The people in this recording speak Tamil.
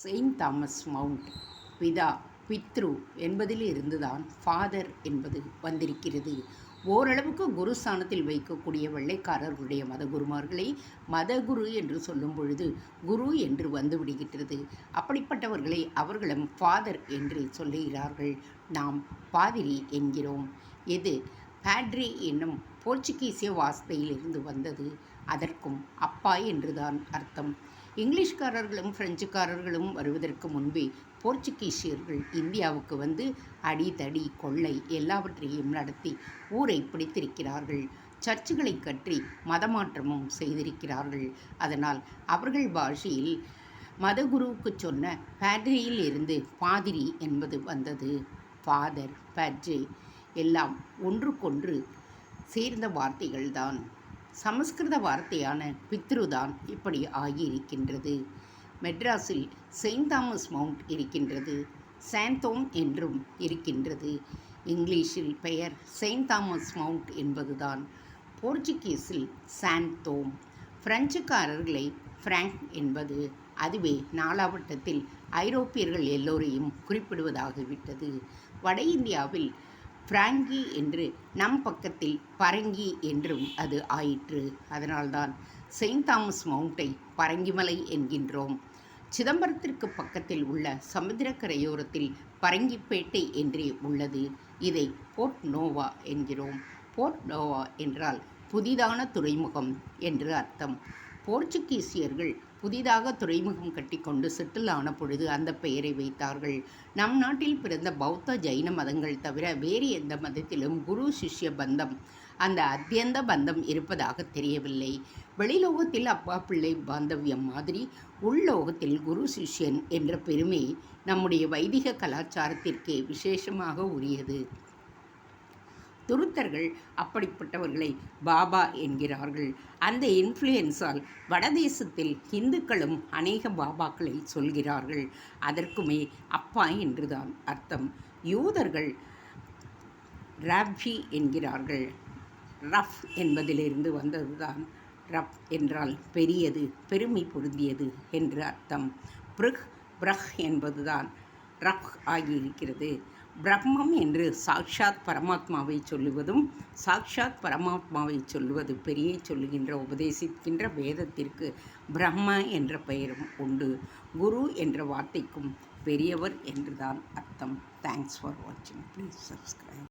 செயின்ட் தாமஸ் மவுண்ட் பிதா பித்ரு என்பதில் இருந்துதான் ஃபாதர் என்பது வந்திருக்கிறது. ஓரளவுக்கு குரு ஸ்தானத்தில் வைக்கக்கூடிய வெள்ளைக்காரர்களுடைய மதகுருமார்களை மதகுரு என்று சொல்லும் பொழுது குரு என்று வந்துவிடுகின்றது அப்படிப்பட்டவர்களை அவர்களும் ஃபாதர் என்று சொல்லுகிறார்கள். நாம் பாதிரி என்கிறோம். இது பேட்ரி என்னும் போர்ச்சுகீசிய வார்த்தையிலிருந்து வந்தது. அதற்கும் அப்பா என்றுதான் அர்த்தம். இங்கிலீஷ்காரர்களும் பிரெஞ்சுக்காரர்களும் வருவதற்கு முன்பே போர்ச்சுகீசியர்கள் இந்தியாவுக்கு வந்து அடிதடி கொள்ளை எல்லாவற்றையும் நடத்தி ஊரை பிடித்திருக்கிறார்கள். சர்ச்சுகளை கற்றி மதமாற்றமும் செய்திருக்கிறார்கள். அதனால் அவர்கள் பாஷையில் மதகுருவுக்கு சொன்ன பேட்ரியில் இருந்து பாதிரி என்பது வந்தது. ஃபாதர் பேட்ரி எல்லாம் ஒன்றுக்கொன்று சேர்ந்த வார்த்தைகள்தான். சமஸ்கிருத வார்த்தையான பித்ருதான் இப்படி ஆகியிருக்கின்றது. மெட்ராஸில் செயின்ட் தாமஸ் மவுண்ட் இருக்கின்றது. சாந்தோம் என்றும் இருக்கின்றது. இங்கிலீஷில் பெயர் செயின்ட் தாமஸ் மவுண்ட் என்பதுதான். போர்ச்சுகீஸில் சாந்தோம். பிரெஞ்சுக்காரர்களை ஃப்ராங்க் என்பது அதுவே நாலாவட்டத்தில் ஐரோப்பியர்கள் எல்லோரையும் குறிப்பிடுவதாகிவிட்டது. வட இந்தியாவில் பிராங்கி என்று நம் பக்கத்தில் பரங்கி என்றும் அது ஆயிற்று. அதனால்தான் செயின்ட் தாமஸ் மவுண்டை பரங்கிமலை என்கின்றோம். சிதம்பரத்திற்கு பக்கத்தில் உள்ள சமுத்திரக்கரையோரத்தில் பரங்கிப்பேட்டை என்றே உள்ளது. இதை போர்ட் நோவா என்கிறோம். போர்ட் நோவா என்றால் புதிதான துறைமுகம் என்று அர்த்தம். போர்ச்சுகீசியர்கள் புதிதாக துறைமுகம் கட்டிக்கொண்டு செட்டில் ஆன பொழுது அந்த பெயரை வைத்தார்கள். நம் நாட்டில் பிறந்த பௌத்த ஜைன மதங்கள் தவிர வேறு எந்த மதத்திலும் குரு சிஷ்ய பந்தம் அந்த அத்தியந்த பந்தம் இருப்பதாக தெரியவில்லை. வெளிலோகத்தில் அப்பா பிள்ளை பாந்தவியம் மாதிரி உள்ளோகத்தில் குரு சிஷ்யன் என்ற பெருமை நம்முடைய வைதிக கலாச்சாரத்திற்கே விசேஷமாக உரியது. துருத்தர்கள் அப்படிப்பட்டவர்களை பாபா என்கிறார்கள். அந்த இன்ஃப்ளூயன்ஸால் வடதேசத்தில் இந்துக்களும் அநேக பாபாக்களை சொல்கிறார்கள். அதற்குமே அப்பா என்றுதான் அர்த்தம். யூதர்கள் ராப்ஜி என்கிறார்கள். ரஃப் என்பதிலிருந்து வந்ததுதான் ரப் என்றால் பெரியது பெருமை பொருந்தியது என்று அர்த்தம். பிருக் பிரஹ் என்பதுதான் ரஃப் ஆகியிருக்கிறது. பிரம்மம் என்று சாக்ஷாத் பரமாத்மாவை சொல்லுவதும் சாக்ஷாத் பரமாத்மாவை சொல்லுவது பெரிய சொல்லுகின்ற உபதேசிக்கின்ற வேதத்திற்கு பிரம்ம என்ற பெயரும் உண்டு. குரு என்ற வார்த்தைக்கும் பெரியவர் என்றுதான் அர்த்தம். தேங்க்ஸ் ஃபார் வாட்சிங் ப்ளீஸ் சப்ஸ்கிரைப்